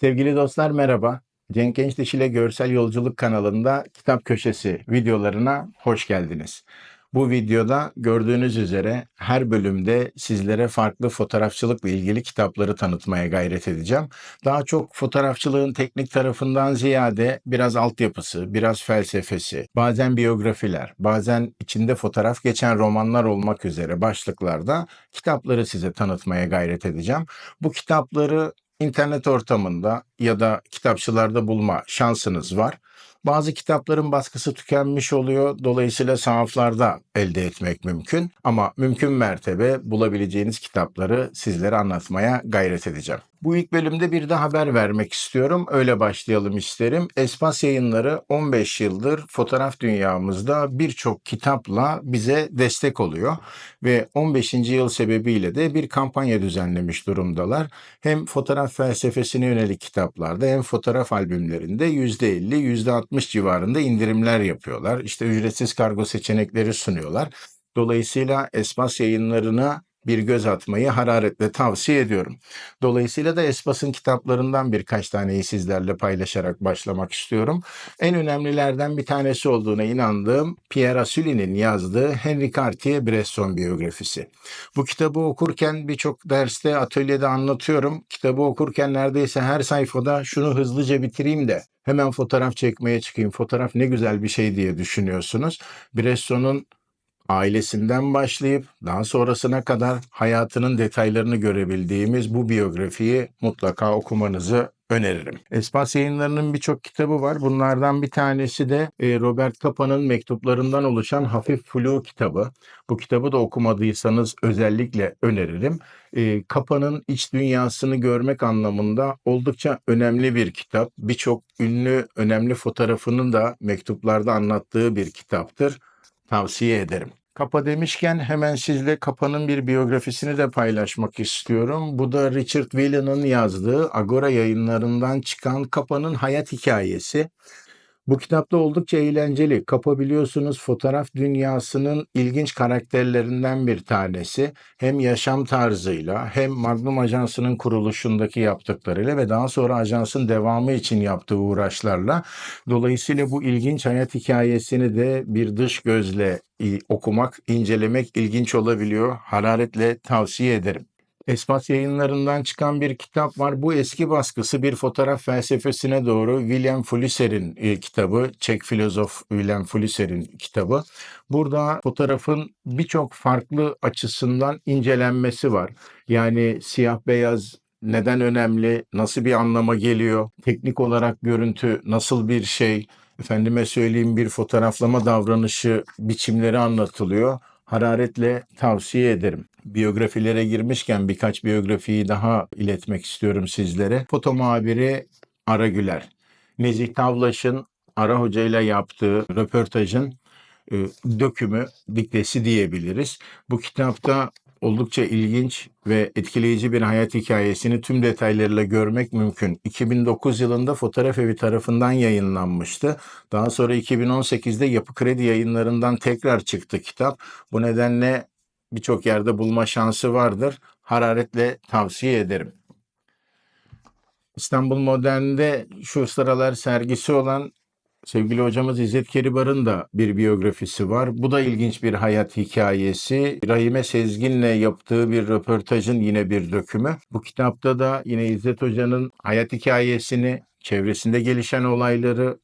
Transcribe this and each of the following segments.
Sevgili dostlar merhaba. Cenk Gençdiş ile Görsel Yolculuk kanalında Kitap Köşesi videolarına hoş geldiniz. Bu videoda gördüğünüz üzere her bölümde sizlere farklı fotoğrafçılıkla ilgili kitapları tanıtmaya gayret edeceğim. Daha çok fotoğrafçılığın teknik tarafından ziyade biraz altyapısı, biraz felsefesi, bazen biyografiler, bazen içinde fotoğraf geçen romanlar olmak üzere başlıklarda kitapları size tanıtmaya gayret edeceğim. Bu kitapları internet ortamında ya da kitapçılarda bulma şansınız var. Bazı kitapların baskısı tükenmiş oluyor. Dolayısıyla sahaflarda elde etmek mümkün. Ama mümkün mertebe bulabileceğiniz kitapları sizlere anlatmaya gayret edeceğim. Bu ilk bölümde bir de haber vermek istiyorum. Öyle başlayalım isterim. Espas yayınları 15 yıldır fotoğraf dünyamızda birçok kitapla bize destek oluyor. Ve 15. yıl sebebiyle de bir kampanya düzenlemiş durumdalar. Hem fotoğraf felsefesine yönelik kitaplarda hem fotoğraf albümlerinde %50, %60 civarında indirimler yapıyorlar. İşte ücretsiz kargo seçenekleri sunuyorlar. Dolayısıyla Espas yayınlarına bir göz atmayı hararetle tavsiye ediyorum. Dolayısıyla da Espas'ın kitaplarından birkaç taneyi sizlerle paylaşarak başlamak istiyorum. En önemlilerden bir tanesi olduğuna inandığım Pierre Asuli'nin yazdığı Henri Cartier-Bresson biyografisi. Bu kitabı okurken birçok derste, atölyede anlatıyorum. Kitabı okurken neredeyse her sayfada şunu hızlıca bitireyim de hemen fotoğraf çekmeye çıkayım. Fotoğraf ne güzel bir şey diye düşünüyorsunuz. Bresson'un ailesinden başlayıp daha sonrasına kadar hayatının detaylarını görebildiğimiz bu biyografiyi mutlaka okumanızı öneririm. Espas yayınlarının birçok kitabı var. Bunlardan bir tanesi de e, Robert Capa'nın mektuplarından oluşan Hafif Flu kitabı. Bu kitabı da okumadıysanız özellikle öneririm. E, Capa'nın iç dünyasını görmek anlamında oldukça önemli bir kitap. Birçok ünlü önemli fotoğrafını da mektuplarda anlattığı bir kitaptır. Tavsiye ederim. Kapa demişken hemen sizle Kapa'nın bir biyografisini de paylaşmak istiyorum. Bu da Richard Whelan'ın yazdığı Agora yayınlarından çıkan Kapa'nın hayat hikayesi. Bu kitapta oldukça eğlenceli. Kapa biliyorsunuz fotoğraf dünyasının ilginç karakterlerinden bir tanesi. Hem yaşam tarzıyla hem Magnum Ajansı'nın kuruluşundaki yaptıklarıyla ve daha sonra ajansın devamı için yaptığı uğraşlarla. Dolayısıyla bu ilginç hayat hikayesini de bir dış gözle okumak, incelemek ilginç olabiliyor. Hararetle tavsiye ederim. Espas yayınlarından çıkan bir kitap var. Bu eski baskısı bir fotoğraf felsefesine doğru William Flusser'in e, kitabı, Çek filozof William Flusser'in kitabı. Burada fotoğrafın birçok farklı açısından incelenmesi var. Yani siyah beyaz neden önemli, nasıl bir anlama geliyor, teknik olarak görüntü nasıl bir şey, efendime söyleyeyim bir fotoğraflama davranışı biçimleri anlatılıyor hararetle tavsiye ederim. Biyografilere girmişken birkaç biyografiyi daha iletmek istiyorum sizlere. Foto muhabiri Ara Güler. Nezih Tavlaş'ın Ara Hoca ile yaptığı röportajın e, dökümü, diktesi diyebiliriz. Bu kitapta oldukça ilginç ve etkileyici bir hayat hikayesini tüm detaylarıyla görmek mümkün. 2009 yılında Fotoğraf Evi tarafından yayınlanmıştı. Daha sonra 2018'de Yapı Kredi yayınlarından tekrar çıktı kitap. Bu nedenle birçok yerde bulma şansı vardır. Hararetle tavsiye ederim. İstanbul Modern'de şu sıralar sergisi olan Sevgili hocamız İzzet Keribar'ın da bir biyografisi var. Bu da ilginç bir hayat hikayesi. Rahime Sezgin'le yaptığı bir röportajın yine bir dökümü. Bu kitapta da yine İzzet Hoca'nın hayat hikayesini, çevresinde gelişen olayları,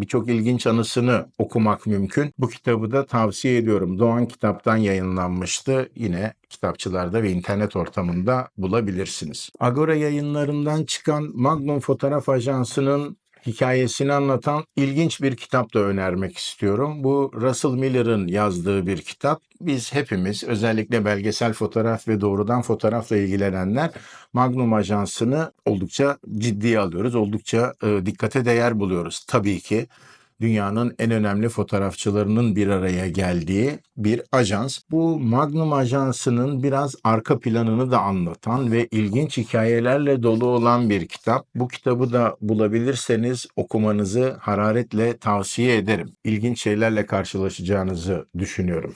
birçok ilginç anısını okumak mümkün. Bu kitabı da tavsiye ediyorum. Doğan Kitap'tan yayınlanmıştı. Yine kitapçılarda ve internet ortamında bulabilirsiniz. Agora yayınlarından çıkan Magnum Fotoğraf Ajansı'nın hikayesini anlatan ilginç bir kitap da önermek istiyorum. Bu Russell Miller'ın yazdığı bir kitap. Biz hepimiz özellikle belgesel fotoğraf ve doğrudan fotoğrafla ilgilenenler Magnum Ajansı'nı oldukça ciddiye alıyoruz. Oldukça e, dikkate değer buluyoruz. Tabii ki dünyanın en önemli fotoğrafçılarının bir araya geldiği bir ajans. Bu Magnum Ajansı'nın biraz arka planını da anlatan ve ilginç hikayelerle dolu olan bir kitap. Bu kitabı da bulabilirseniz okumanızı hararetle tavsiye ederim. İlginç şeylerle karşılaşacağınızı düşünüyorum.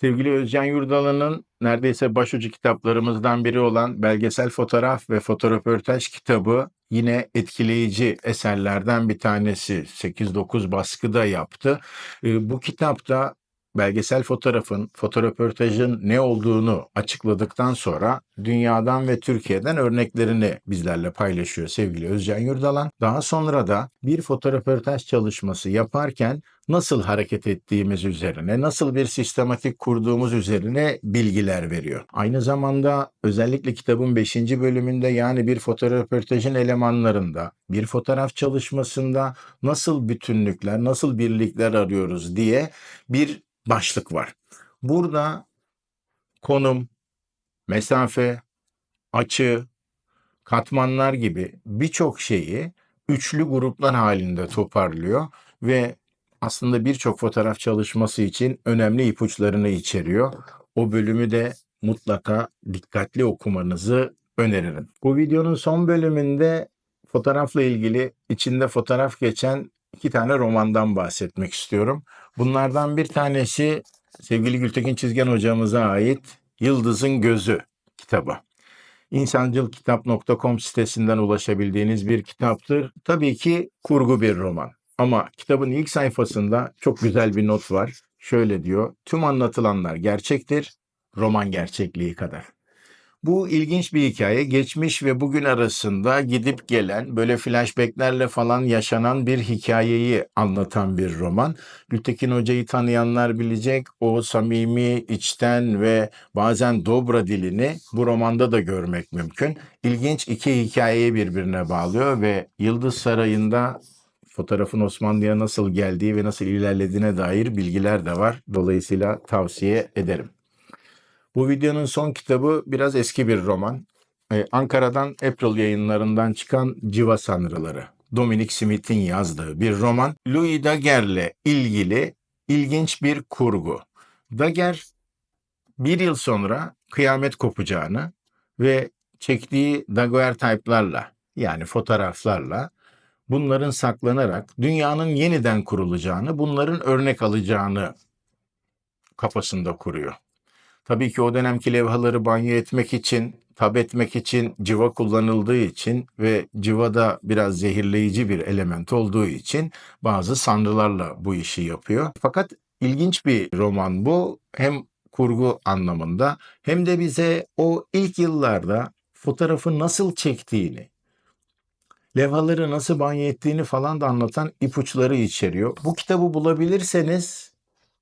Sevgili Özcan Yurdalan'ın neredeyse başucu kitaplarımızdan biri olan belgesel fotoğraf ve fotoröportaj kitabı yine etkileyici eserlerden bir tanesi. 8-9 baskıda yaptı. E, bu kitapta belgesel fotoğrafın, fotoröportajın ne olduğunu açıkladıktan sonra dünyadan ve Türkiye'den örneklerini bizlerle paylaşıyor sevgili Özcan Yurdalan. Daha sonra da bir fotoröportaj çalışması yaparken nasıl hareket ettiğimiz üzerine, nasıl bir sistematik kurduğumuz üzerine bilgiler veriyor. Aynı zamanda özellikle kitabın 5. bölümünde yani bir fotoröportajın elemanlarında, bir fotoğraf çalışmasında nasıl bütünlükler, nasıl birlikler arıyoruz diye bir başlık var. Burada konum, mesafe, açı, katmanlar gibi birçok şeyi üçlü gruplar halinde toparlıyor ve aslında birçok fotoğraf çalışması için önemli ipuçlarını içeriyor. O bölümü de mutlaka dikkatli okumanızı öneririm. Bu videonun son bölümünde fotoğrafla ilgili içinde fotoğraf geçen iki tane romandan bahsetmek istiyorum. Bunlardan bir tanesi sevgili Gültekin Çizgen hocamıza ait Yıldızın Gözü kitabı. İnsancılkitap.com sitesinden ulaşabildiğiniz bir kitaptır. Tabii ki kurgu bir roman. Ama kitabın ilk sayfasında çok güzel bir not var. Şöyle diyor, tüm anlatılanlar gerçektir, roman gerçekliği kadar. Bu ilginç bir hikaye. Geçmiş ve bugün arasında gidip gelen, böyle flashbacklerle falan yaşanan bir hikayeyi anlatan bir roman. Gültekin Hoca'yı tanıyanlar bilecek. O samimi, içten ve bazen dobra dilini bu romanda da görmek mümkün. İlginç iki hikayeyi birbirine bağlıyor ve Yıldız Sarayı'nda fotoğrafın Osmanlı'ya nasıl geldiği ve nasıl ilerlediğine dair bilgiler de var. Dolayısıyla tavsiye ederim. Bu videonun son kitabı biraz eski bir roman. Ee, Ankara'dan April yayınlarından çıkan Civa Sanrıları. Dominic Smith'in yazdığı bir roman. Louis Daguerre'le ilgili ilginç bir kurgu. Daguerre bir yıl sonra kıyamet kopacağını ve çektiği daguerreotype'larla yani fotoğraflarla bunların saklanarak dünyanın yeniden kurulacağını, bunların örnek alacağını kafasında kuruyor. Tabii ki o dönemki levhaları banyo etmek için, tab etmek için civa kullanıldığı için ve civada biraz zehirleyici bir element olduğu için bazı sanrılarla bu işi yapıyor. Fakat ilginç bir roman bu. Hem kurgu anlamında hem de bize o ilk yıllarda fotoğrafı nasıl çektiğini, levhaları nasıl banyo ettiğini falan da anlatan ipuçları içeriyor. Bu kitabı bulabilirseniz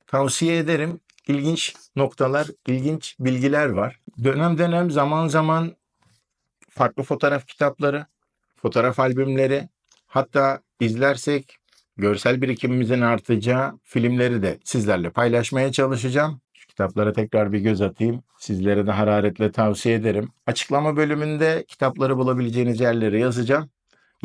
tavsiye ederim. İlginç noktalar, ilginç bilgiler var. Dönem dönem zaman zaman farklı fotoğraf kitapları, fotoğraf albümleri, hatta izlersek görsel birikimimizin artacağı filmleri de sizlerle paylaşmaya çalışacağım. Şu kitaplara tekrar bir göz atayım. Sizlere de hararetle tavsiye ederim. Açıklama bölümünde kitapları bulabileceğiniz yerleri yazacağım.